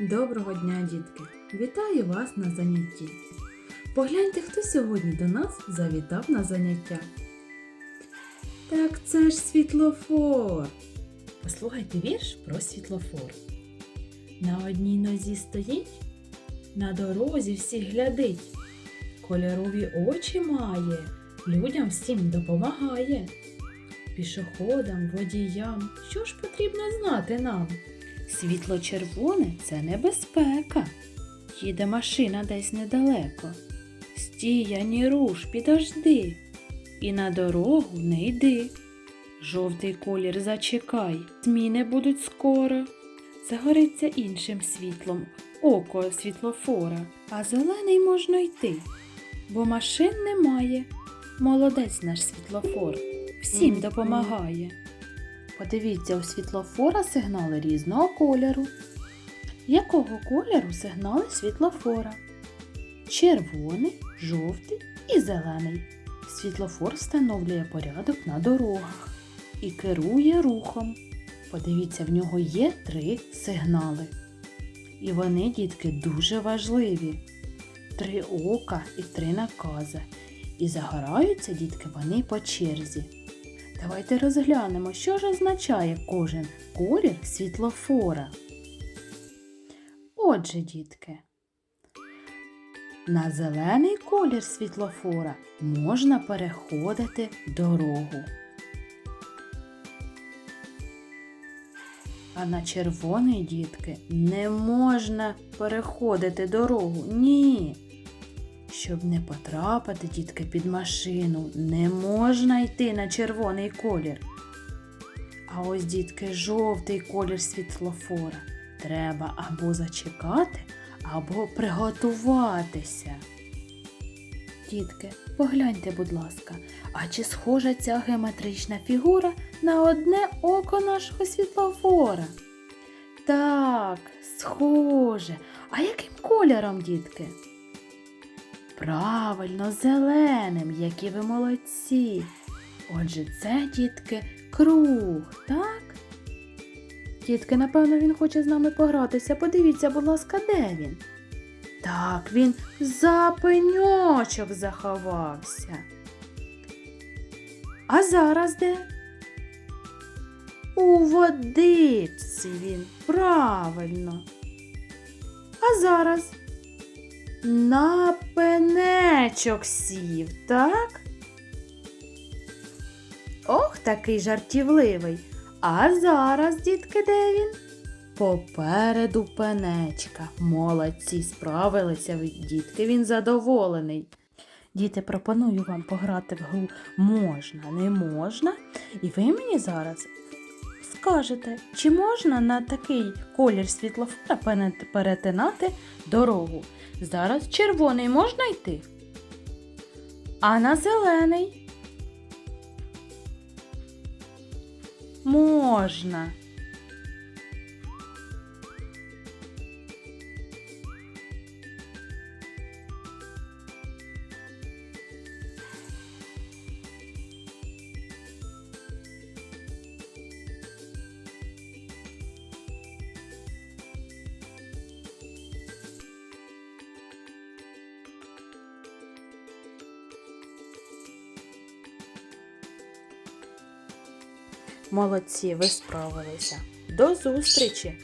Доброго дня, дітки! Вітаю вас на занятті. Погляньте, хто сьогодні до нас завітав на заняття. Так це ж світлофор. Послухайте вірш про світлофор. На одній нозі стоїть, на дорозі всіх глядить. Кольорові очі має, людям всім допомагає. Пішоходам, водіям, що ж потрібно знати нам? Світло червоне це небезпека. Їде машина десь недалеко. Стій, ані руш, підожди. І на дорогу не йди. Жовтий колір зачекай, зміни будуть скоро. Загориться іншим світлом око світлофора, а зелений можна йти, бо машин немає. Молодець наш світлофор, всім допомагає. Подивіться, у світлофора сигнали різного кольору. Якого кольору сигнали світлофора? Червоний, жовтий і зелений. Світлофор встановлює порядок на дорогах і керує рухом. Подивіться, в нього є три сигнали. І вони, дітки, дуже важливі. Три ока і три накази. І загораються, дітки, вони по черзі. Давайте розглянемо, що ж означає кожен колір світлофора. Отже, дітки, на зелений колір світлофора можна переходити дорогу. А на червоний, дітки, не можна переходити дорогу. Ні. Щоб не потрапити, дітки, під машину, не можна йти на червоний колір. А ось, дітки, жовтий колір світлофора. Треба або зачекати, або приготуватися. Дітки, погляньте, будь ласка, а чи схожа ця геометрична фігура на одне око нашого світлофора? Так, схоже. А яким кольором, дітки? Правильно, зеленим, які ви молодці. Отже, це, дітки, круг, так? Дітки, напевно, він хоче з нами погратися. Подивіться, будь ласка, де він? Так, він за пеньочок заховався. А зараз де? У водичці він, правильно. А зараз на пенечок сів, так? Ох, такий жартівливий. А зараз, дітки, де він? Попереду пенечка. Молодці, справилися ви, дітки, він задоволений. Діти, пропоную вам пограти в гру можна, не можна. І ви мені зараз скажете, чи можна на такий колір світлофора перетинати дорогу. Зараз червоний можна йти? А на зелений? Можна. Молодці, ви справилися. До зустрічі!